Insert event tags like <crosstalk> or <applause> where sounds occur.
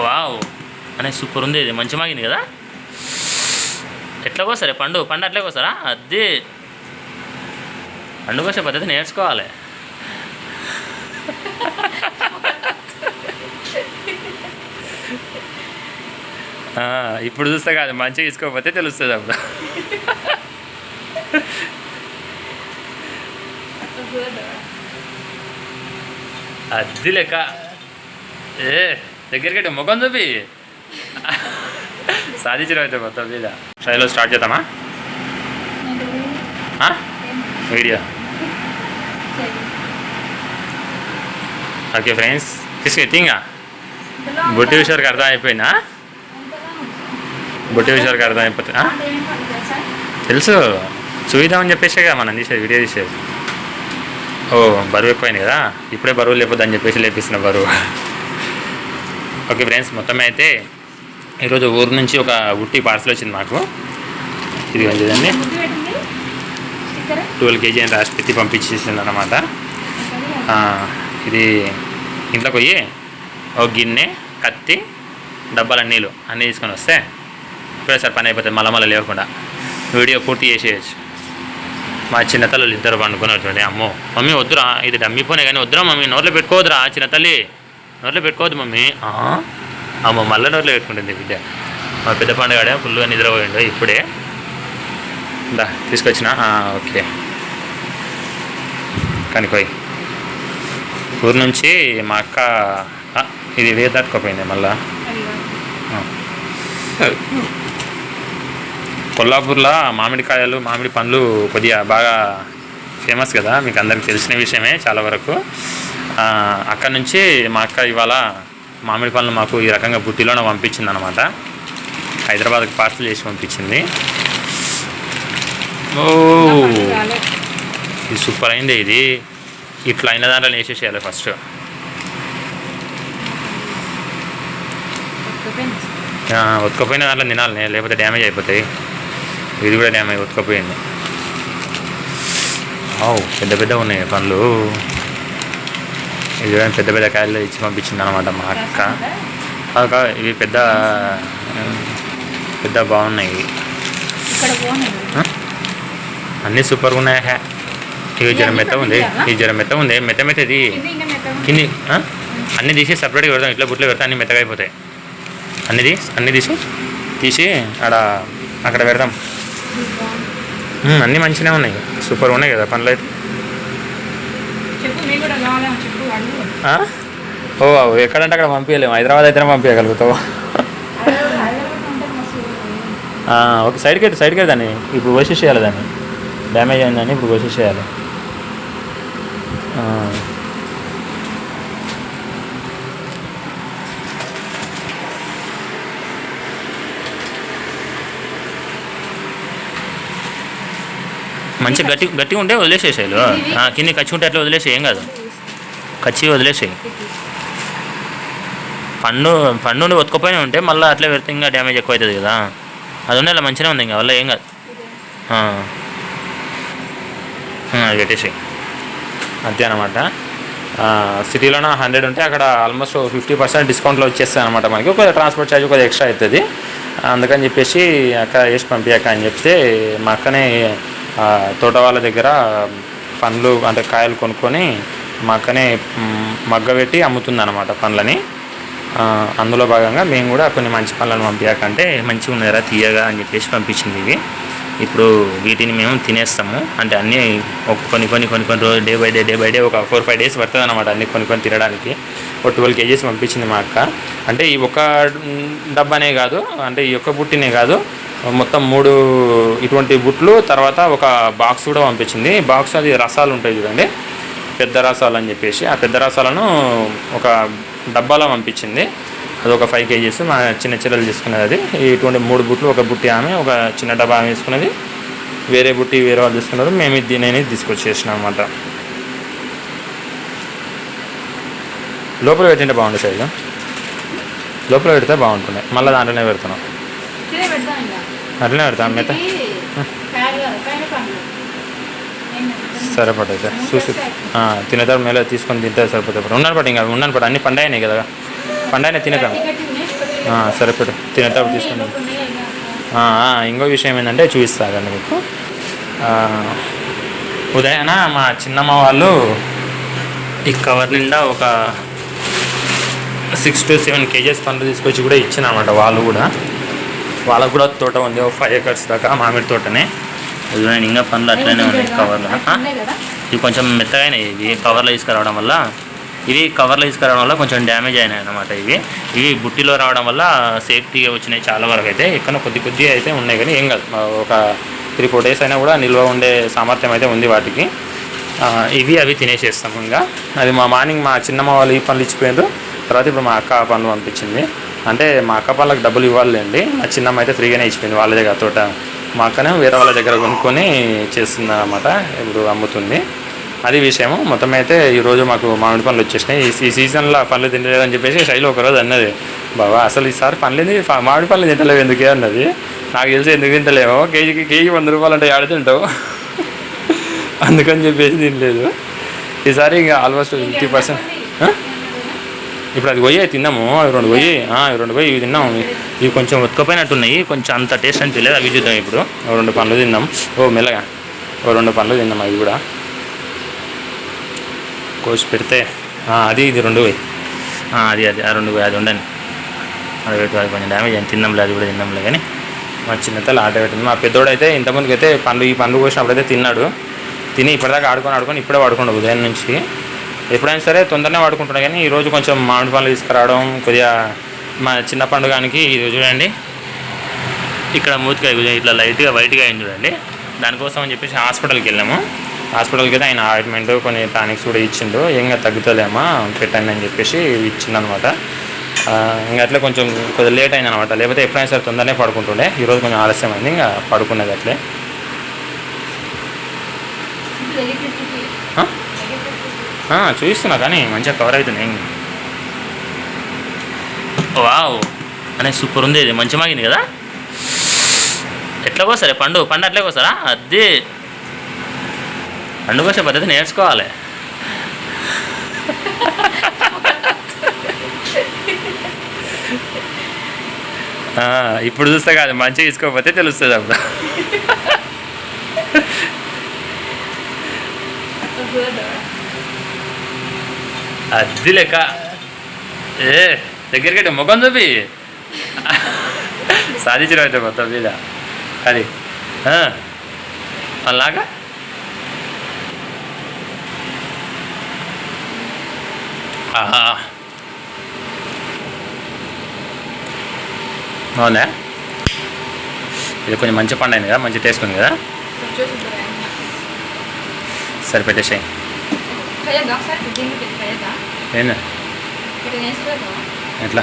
Wow. అనే super ఉంది ఇది. మంచి మాగింది కదా? ఎట్లా కోసరే? పండు పండు అట్లే కోసారా? అది పండు కోసే పద్ధతి నేర్చుకోవాలి. ఇప్పుడు చూస్తే కాదు. మంచిగా తీసుకోకపోతే తెలుస్తుంది అప్పుడు. అది లెక్క. ఏ దగ్గరికి ముఖం చూపి. సాధించడం అయితే మొత్తం మీద. ట్రైలో స్టార్ట్ చేద్దామా? ఆ? వీడియో. Okay friends. తీసుకెత్తింగా బొట్టి విషయానికి అర్థం అయిపోయిందా బొట్టి విషయానికి అర్థం అయిపోతుంది తెలుసు. చూద్దామని చెప్పేసే కదా మనం తీసేది వీడియో తీసేది. ఓ బరువు ఎక్కువైంది కదా. ఇప్పుడే బరువు లేకపోద్దని చెప్పేసి లేపిస్తున్న బరువు. ఓకే ఫ్రెండ్స్ మొత్తం అయితే ఈరోజు ఊరు నుంచి ఒక ఉట్టి పార్సల్ వచ్చింది మాకు. ఇది చూడండి. ట్వెల్వ్ కేజీ అని రాసి పెట్టి పంపించేసింది అనమాట ఇది ఇంట్లోకి పోయి ఒక గిన్నె కత్తి డబ్బాల నీళ్ళు అన్నీ తీసుకొని వస్తే ఇప్పుడే సార్ పని అయిపోతుంది మళ్ళీ మళ్ళీ లేకుండా వీడియో పూర్తి చేసేయచ్చు. మా చిన్న తల్లులు ఇద్దరు పండుకున్నటువంటి అమ్మో. మమ్మీ వద్దురా ఇది డమ్మి కానీ వద్దురా మమ్మీ నోట్లో పెట్టుకోవద్దురా చిన్న తల్లి. నోట్లో పెట్టుకోవద్దు మమ్మీ. అమ్మ మళ్ళీ నోట్లో పెట్టుకుంటుంది బిడ్డ. మా పెద్ద పండుగ ఫుల్గా నిద్రపోయిండు. ఇప్పుడే. దా తీసుకొచ్చిన? ఓకే. కనుకోయ్ ఊరు నుంచి మా అక్క ఇది వేరు తట్టుకోపోయింది మళ్ళా. కొల్లాపూర్లో మామిడికాయలు మామిడి పండ్లు కొద్దిగా బాగా ఫేమస్ కదా. మీకు అందరికి తెలిసిన విషయమే చాలా వరకు. అక్కడ నుంచి మా అక్క ఇవాళ మామిడి పండ్లు మాకు ఈ రకంగా బుట్టిలోనే పంపించింది అనమాట హైదరాబాద్కి పార్సల్ చేసి పంపించింది. ఓ! ఇది సూపర్ అయింది ఇది. ఇట్లా అయిన దాంట్లో వేసేసేయాలి ఫస్ట్. ఉతకపోయిన దాంట్లో తినాలి లేకపోతే డ్యామేజ్ అయిపోతాయి. ఇది కూడా డ్యామేజ్ ఉతకపోయింది ఆవు పెద్ద పెద్ద ఉన్నాయి పనులు ఇది చూడండి పెద్ద పెద్ద కాయలు ఇచ్చి పంపించింది అనమాట మా అక్క. కాదు, ఇవి పెద్ద పెద్ద బాగున్నాయి. ఇవి ఆ? అన్నీ సూపర్గా ఉన్నాయి హే ఇవి జ్వరం మెత్త ఉంది. ఈ జ్వరం మెత్త ఉంది. మెత్త మెత్తది. కింది? అన్నీ తీసి సపరేట్గా పెడతాం. ఇట్లా బుట్లో పెడతాం అన్నీ మెత్తగా అయిపోతాయి. అన్నీ తీసి అన్నీ తీసి తీసి ఆడ అక్కడ పెడదాం ఉమ్, అన్నీ మంచిగానే ఉన్నాయి. సూపర్ ఉన్నాయి కదా పనులు అయితే చెప్పు మీకు కూడా కావాలా చెప్పు అడుగు ఆ? ఓ ఎక్కడంటే అక్కడ పంపించలేము హైదరాబాద్ అయితేనే పంపించగలుగుతావు ఒక సైడ్కి పెట్టు సైడ్కి దాన్ని. ఇప్పుడు వచ్చేసేయాలి దాన్ని. డ్యామేజ్ అయిందని ఇప్పుడు వచ్చేసేయాలి ఆ. మంచి గట్టి గట్టిగా ఉంటే వదిలేసేసాయి కింద కచ్చి ఉంటే అట్లా వదిలేసి ఏం కాదు. కచ్చి వదిలేసేయి. పండు పండు నుండి ఒత్తుకపోయినా ఉంటే మళ్ళీ అట్లే పెడితే ఇంకా డ్యామేజ్ ఎక్కువ అవుతుంది కదా. అది ఉండే అలా మంచిగా ఉంది ఇంకా వల్ల ఏం కాదు. అది పెట్టేసి అంతే అనమాట సిటీలోనే హండ్రెడ్ ఉంటే అక్కడ ఆల్మోస్ట్ ఫిఫ్టీ పర్సెంట్ డిస్కౌంట్లో వచ్చేస్తాయి అనమాట మనకి. ఒక ట్రాన్స్పోర్ట్ ఛార్జ్ కొద్దిగా ఎక్స్ట్రా అవుతుంది. అందుకని చెప్పేసి అక్క వేసి పంపించాక అని చెప్తే మా అక్కనే తోట వాళ్ళ దగ్గర పండ్లు అంటే కాయలు కొనుక్కొని మక్కనే మగ్గబెట్టి మగ్గ పెట్టి అమ్ముతుంది అనమాట పండ్లని అందులో భాగంగా మేము కూడా కొన్ని మంచి పండ్లను పంపించాకంటే మంచిగా ఉన్నారా తీయగా అని చెప్పేసి పంపించింది ఇవి. ఇప్పుడు వీటిని మేము తినేస్తాము. అంటే అన్నీ ఒక కొన్ని కొన్ని కొన్ని కొన్ని రోజు day by day day by day ఒక ఫోర్ ఫైవ్ డేస్ పడుతుంది అనమాట అన్ని కొన్ని కొన్ని తినడానికి. ఒక ట్వెల్వ్ కేజీస్ పంపించింది మా అక్క. అంటే ఈ ఒక్క డబ్బానే కాదు అంటే ఈ ఒక్క బుట్టినే కాదు మొత్తం మూడు ఇటువంటి బుట్లు తర్వాత ఒక బాక్స్ కూడా పంపించింది. బాక్స్ అది రసాలు ఉంటాయి చూడండి. పెద్ద రసాలు అని చెప్పేసి. ఆ పెద్ద రసాలను ఒక డబ్బాలో పంపించింది. అది ఒక ఫైవ్ కేజీస్. మా చిన్న చిల్లలు తీసుకున్నది అది. ఇటువంటి మూడు బుట్లు ఒక బుట్టి ఆమె ఒక చిన్న డబ్బా ఆమె తీసుకున్నది. వేరే బుట్టి వేరే వాళ్ళు తీసుకున్నారు. మేము ఇది నేను ఇది అనమాట లోపల పెట్టింటే బాగుంటుంది సైజు. లోపల పెడితే బాగుంటుంది. మళ్ళీ దాంట్లోనే పెడుతున్నాం. అట్లనే పెడతాం లేదు. సరిపడైతే చూసి తినేతాడు మేలో తీసుకొని తింటే సరిపోతాయి ఉన్నాను పట్టు ఇంకా ఉన్నాను పట్టు అన్ని పండాయినాయి కదా. పండాయినా తినేతాం గట్టి గట్టి ఉన్నాయి. ఆ, సరే పెట్టు తినేటప్పుడు తీసుకుని ఇంకో. విషయం ఏంటంటే చూపిస్తాను మీకు. ఉదయాన మా చిన్నమ్మ వాళ్ళు ఈ కవర్ నిండా ఒక సిక్స్ టు సెవెన్ కేజెస్ పండ్లు తీసుకొచ్చి కూడా ఇచ్చినమాట వాళ్ళు కూడా. వాళ్ళకు కూడా తోట ఉంది ఒక ఫైవ్ ఎకర్స్ దాకా మామిడి తోటనే. ఇది చూడండి ఇంకా పండ్లు అట్లనే ఉన్నాయి కవర్లో ఇవి కొంచెం మెత్తగానే ఇవి కవర్లో తీసుకురావడం వల్ల ఇవి కవర్లో తీసుకురావడం వల్ల కొంచెం డ్యామేజ్ అయినాయి అన్నమాట ఇవి. ఇవి బుట్టిలో రావడం వల్ల సేఫ్టీగా వచ్చినాయి చాలా వరకు అయితే. ఇక్కడ కొద్ది కొద్దిగా అయితే ఉన్నాయి కానీ ఏం కాదు. ఒక త్రీ ఫోర్ డేస్ అయినా కూడా నిల్వ ఉండే సామర్థ్యం అయితే ఉంది వాటికి. ఇవి అవి తినేసేస్తాం ఇంకా. అది మా మార్నింగ్ మా చిన్నమ్మ వాళ్ళు ఈ పనులు ఇచ్చిపోయారు తర్వాత ఇప్పుడు మా అక్క ఆ పనులు పంపించింది. అంటే మా అక్క పనులకు డబ్బులు ఇవ్వాలండి. మా చిన్నమ్మ అయితే ఫ్రీగానే ఇచ్చిపోయింది వాళ్ళ దగ్గర తోట. మా అక్కనే వేరే వాళ్ళ దగ్గర కొనుక్కొని చేస్తుంది అన్నమాట ఇప్పుడు అమ్ముతుంది. అది విషయము. మొత్తం అయితే ఈరోజు మాకు మామిడి పండ్లు వచ్చేసినాయి. ఈ- సీజన్లో పండ్లు తినలేదని చెప్పేసి శైలి ఒకరోజు అన్నది. బాబా అసలు ఈసారి పండ్లు ఫ- మామిడి పండ్లు తింటలేవు ఎందుకే అన్నది. నాకు తెలిసి ఎందుకు తింటలేమో కేజీకి కేజీ వంద రూపాయలు అంటే ఆడ తింటావు? <laughs> అందుకని చెప్పేసి తినలేదు. ఈసారి ఇంకా ఆల్మోస్ట్ ఫిఫ్టీ పర్సెంట్ ఇప్పుడు అది పోయి తిన్నాము అవి రెండు పోయి రెండు పోయి ఇవి తిన్నాము. ఇవి కొంచెం ఉతకపోయినట్టున్నాయి కొంచెం అంత టేస్ట్ అని తెలియదు అవి చూద్దాం ఇప్పుడు. ఓ రెండు పండ్లు తిన్నాం. ఓ మెల్లగా. ఓ రెండు పండ్లు తిన్నాం అవి కూడా. కోసి పెడితే అది ఇది రెండు పోయి. అది అది ఆ రెండు అది ఉండండి అది పెట్టు అది కొంచెం డ్యామేజ్ అయింది. తిన్నాంలే అది కూడా తిన్నాంలే కానీ. మా చిన్నతల్లి ఆట పెట్టింది మా పెద్దోడు అయితే ఇంతమందికి అయితే పండ్లు ఈ పండ్లు కోసినప్పుడు అయితే తిన్నాడు. తిని ఇప్పటిదాకా ఆడుకొని ఆడుకొని ఇప్పుడే వాడుకోండు ఉదయం నుంచి. ఎప్పుడైనా సరే తొందరనే వాడుకుంటున్నా కానీ ఈరోజు కొంచెం మామిడి పండ్లు తీసుకురావడం కొద్దిగా మా చిన్న పండుగానికి ఇది చూడండి. ఇక్కడ మూతికాయ ఇట్లా లైట్గా వైట్గా అయింది చూడండి. దానికోసం అని చెప్పేసి హాస్పిటల్కి వెళ్ళాము. హాస్పిటల్కి అయితే ఆయన ఆయింట్మెంట్ కొన్ని టానిక్స్ కూడా ఇచ్చిండు. ఇంకా తగ్గుతలేమా పెట్టండి అని చెప్పేసి ఇచ్చిండు అనమాట ఇంకా అట్లే కొంచెం కొద్దిగా లేట్ అయింది అనమాట లేకపోతే ఎప్పుడైనా సరే తొందరనే పడుకుంటుండే. ఈరోజు కొంచెం ఆలస్యం అయింది ఇంకా పడుకున్నది అట్లే. చూపిస్తున్నా కానీ మంచిగా కవర్ అవుతుంది వావ్. అనే సూపర్ ఉంది ఇది. మంచి మాగింది కదా? ఎట్లా కోసారే పండు పండు అట్లే కోసారా అది పండు కోసే పద్ధతి నేర్చుకోవాలి. ఇప్పుడు చూస్తే కాదు మంచిగా తీసుకోకపోతే తెలుస్తుంది అప్పుడు. అది లెక్క. ఏ దగ్గరికి ముఖం చూపి. సాధించిన అయితే మొత్తం మీద. అది. అలాగా అవునా ఇది కొంచెం మంచి పండు అయింది కదా మంచి టేస్ట్ ఉంది కదా? సరే పెట్టేసాయి ఏందా ఎట్లా